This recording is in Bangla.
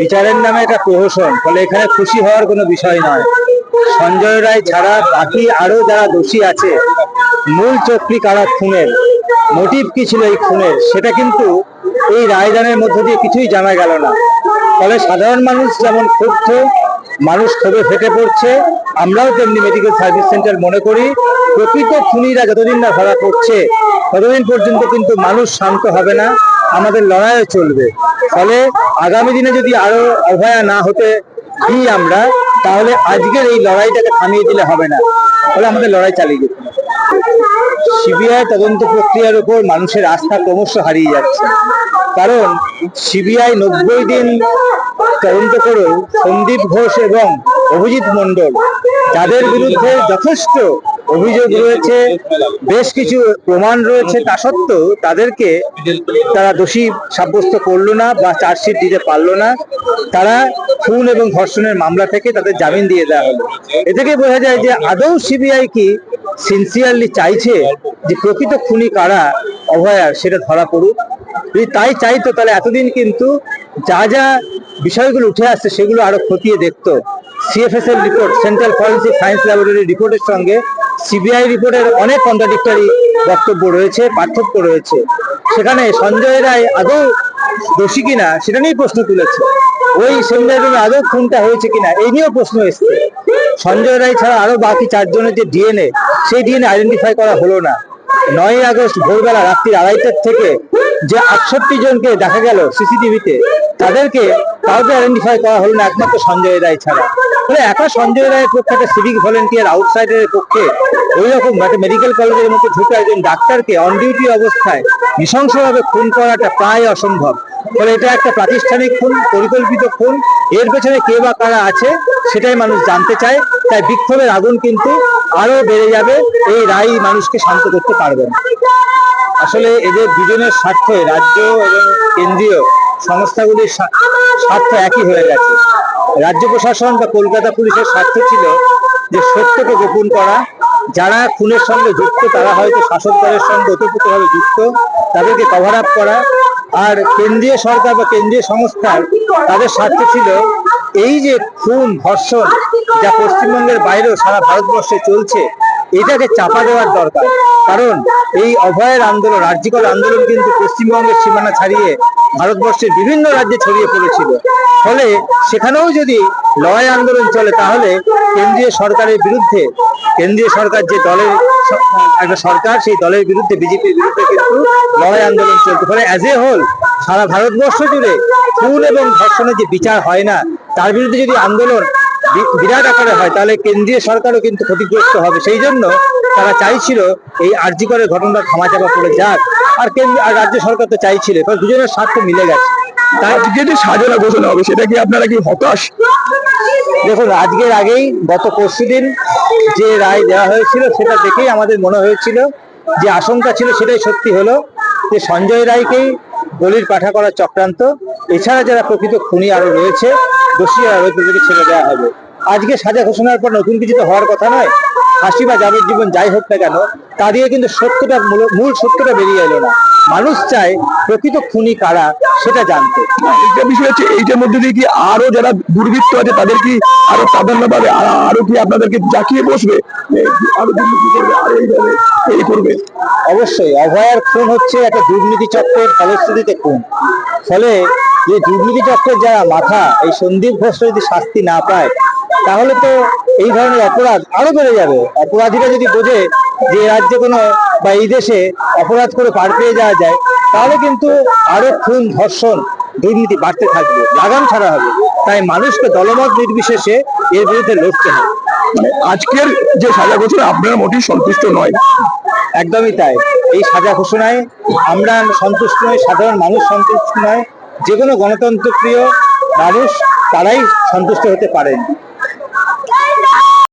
বিচারের নামে এটা প্রহসন, ফলে এখানে খুশি হওয়ার কোনো বিষয় নয়। সঞ্জয় রায় ছাড়া বাকি আরও যারা দোষী আছে, মূল চক্রী কারা খুনের, মোটিভ কি ছিল এই খুনের, সেটা কিন্তু এই রায়দানের মধ্য দিয়ে কিছুই জানা গেল না। ফলে সাধারণ মানুষ যেমন ক্ষুব্ধ, মানুষ ক্ষোভে ফেটে পড়ছে, আমরাও তেমনি মেডিকেল সার্ভিস সেন্টার মনে করি, প্রকৃত খুনিরা যতদিন না ধরা পড়ছে, ততদিন পর্যন্ত কিন্তু মানুষ শান্ত হবে না। আমাদের লড়াইও চলবে। ফলে আগামী দিনে যদি আরও অভয়া না হতে দিই আমরা, তাহলে আজকের এই লড়াইটাকে থামিয়ে দিলে হবে না। ফলে আমাদের লড়াই চালিয়ে যেতে সিবিআই তদন্ত প্রক্রিয়ার উপর মানুষের আস্থা ক্রমশ হারিয়ে যাচ্ছে। কারণ সিবিআই নব্বই দিন তদন্ত করেও সন্দীপ ঘোষ এবং অভিজিৎ মন্ডল যাদের বিরুদ্ধে যথেষ্ট অভিযোগ রয়েছে, বেশ কিছু প্রমাণ রয়েছে। তা সত্ত্বেও তাদেরকে তারা দোষী সাব্যস্ত করল না বা চার্জশিট দিতে পারল না। তারা খুন এবং ধর্ষণের মামলা থেকে তাদের জামিন দিয়ে দেওয়া হলো। এ থেকে বোঝা যায় যে আদৌ সিবিআই কি সিনসিয়ারলি চাইছে যে প্রকৃত খুনি কারা অভয়ার সেটা ধরা পড়ুক। যদি তাই চাইতো, তাহলে এতদিন কিন্তু যা যা বিষয়গুলো উঠে আসছে, সেগুলো আরও খতিয়ে দেখতো। সিএফএস এর report, central forensic science laboratory রিপোর্টের সঙ্গে সিবিআই রিপোর্টের অনেক কন্ট্রাডিক্টরি বক্তব্য রয়েছে, পার্থক্য রয়েছে। সেখানে সঞ্জয় রায় আদৌ দোষী কিনা, সেটা নিয়ে প্রশ্ন তুলেছে। ওই সেমিনার রুমে আদৌ খুনটা হয়েছে কিনা, এই নিয়েও প্রশ্ন এসছে। সঞ্জয় রায় ছাড়া আরও বাকি চারজনের যে ডিএনএ সেই ডিএনএ আইডেন্টিফাই করা হলো না। নয় আগস্ট ভোরবেলা রাত্রি আড়াইটার থেকে যে আটষট্টি জনকে দেখা গেল সিসিটিভিতে, তাদেরকে কাউকে আইডেন্টিফাই করা হলো না, একমাত্র সঞ্জয় রায় ছাড়া। ফলে একা সঞ্জয় রায়ের পক্ষে একটা সিভিক ভলেন্টিয়ার আউটসাইডারের পক্ষে ওই রকম একটা মেডিকেল কলেজের মধ্যে ঢুকে একজন ডাক্তারকে অন ডিউটি অবস্থায় নৃশংসভাবে খুন করাটা প্রায় অসম্ভব। ফলে এটা একটা প্রাতিষ্ঠানিক খুন, পরিকল্পিত খুন। এর পেছনে কে বা কারা আছে সেটাই মানুষ জানতে চায়। তাই বিক্ষোভের আগুন কিন্তু আরও বেড়ে যাবে। এই রায় মানুষকে শান্ত করতে পারবে না। আসলে এদের দুজনের স্বার্থে রাজ্য এবং কেন্দ্রীয় সংস্থাগুলির স্বা- স্বার্থ একই হয়ে গেছে। রাজ্য প্রশাসন বা কলকাতা পুলিশের স্বার্থ ছিল যে সত্যকে গোপন করা। যারা খুনের সঙ্গে যুক্ত, তারা হয়তো শাসক দলের সঙ্গে ওতপ্রোতভাবে যুক্ত। তাদেরকে কভার আপ করা। আর কেন্দ্রীয় সরকার বা কেন্দ্রীয় সংস্থার তাদের স্বার্থ ছিল এই যে খুন, ধর্ষণ যা পশ্চিমবঙ্গের বাইরেও সারা ভারতবর্ষে চলছে এটাকে চাপা দেওয়ার দরকার। কারণ এই অভয়ের আন্দোলন, রাজ্যিকর আন্দোলন কিন্তু পশ্চিমবঙ্গের সীমানা ছাড়িয়ে ভারতবর্ষের বিভিন্ন রাজ্যে ছড়িয়ে পড়েছিল। ফলে সেখানেও যদি লড়াই আন্দোলন চলে, তাহলে কেন্দ্রীয় সরকারের বিরুদ্ধে, কেন্দ্রীয় সরকার যে দলের একটা সরকার, সেই দলের বিরুদ্ধে, বিজেপির বিরুদ্ধে কিন্তু লড়াই আন্দোলন চলতে ফলে অ্যাজ এ হোল সারা ভারতবর্ষ জুড়ে খুন এবং ধর্ষণের যে বিচার হয় না, তার বিরুদ্ধে যদি আন্দোলন বিরাট আকারে হয় তাহলে কেন্দ্রীয় সরকারও কিন্তু ক্ষতিগ্রস্ত হবে। সেই জন্য তারা চাইছিল এই আর্যিকরের ঘটনাটা থামাচাপা পড়ে যাক। আর কেন্দ্র আর রাজ্য সরকার তো চাইছিল এবার দুজনের স্বার্থ মিলে গেছে। তাই আজকে যে সাজানো ঘোষণা হবে সেটা কি আপনারা কি হতাশ? দেখুন আজকের আগেই গত পরশুদিন যে রায় দেওয়া হয়েছিল সেটা দেখেই আমাদের মনে হয়েছিল যে আশঙ্কা ছিল সেটাই সত্যি হলো যে সঞ্জয় রায়কেই বলির পাঠা করার চক্রান্ত। এছাড়া যারা প্রকৃত খুনি আরও রয়েছে দোষী রয়েছে তাদেরকে ছেড়ে দেওয়া হবে। আজকে সাজা ঘোষণার পর নতুন কিছু তো হওয়ার কথা নয়। ফাঁসি বা যাবজ্জীবন যাই হোক না কেন তা দিয়ে কিন্তু সত্যটা মূল- মূল সত্যটা বেরিয়ে এলো না। মানুষ চায় প্রকৃত খুনি কারা সেটা জানতে। একটা বিষয় হচ্ছে এইটার মধ্যে দিয়ে কি আরও যারা দুর্বৃত্ত আছে তাদের কি আরও প্রাধান্য পাবে? আর কি আপনাদেরকে জাকিয়ে বসবে? আরও দুর্নীতি করবে আরও এইভাবে এই করবে। অবশ্যই অভয়ার খুন হচ্ছে একটা দুর্নীতি চক্রের ফলশ্রুতিতে খুন। ফলে যে দুর্নীতি চক্রের যারা মাথা এই সন্দীপ ঘোষ যদি শাস্তি না পায় তাহলে তো এই ধরনের অপরাধ আরও বেড়ে যাবে। অপরাধীরা যদি বোঝে যে রাজ্যে কোনো বা এই দেশে অপরাধ করে পার পেয়ে যাওয়া যায় তাহলে কিন্তু আরও খুন ধর্ষণ দুর্নীতি বাড়তে থাকবে লাগাম ছাড়া হবে। তাই মানুষকে দলমত নির্বিশেষে এর বিরুদ্ধে লড়তে হবে। আজকের যে সাজা ঘোষণা আপনারা মোটেই সন্তুষ্ট নয়। একদমই তাই। এই সাজা ঘোষণায় আমরা সন্তুষ্ট নয় সাধারণ মানুষ সন্তুষ্ট নয়। যে কোনো গণতন্ত্রপ্রিয় মানুষ তারাই সন্তুষ্ট হতে পারেন।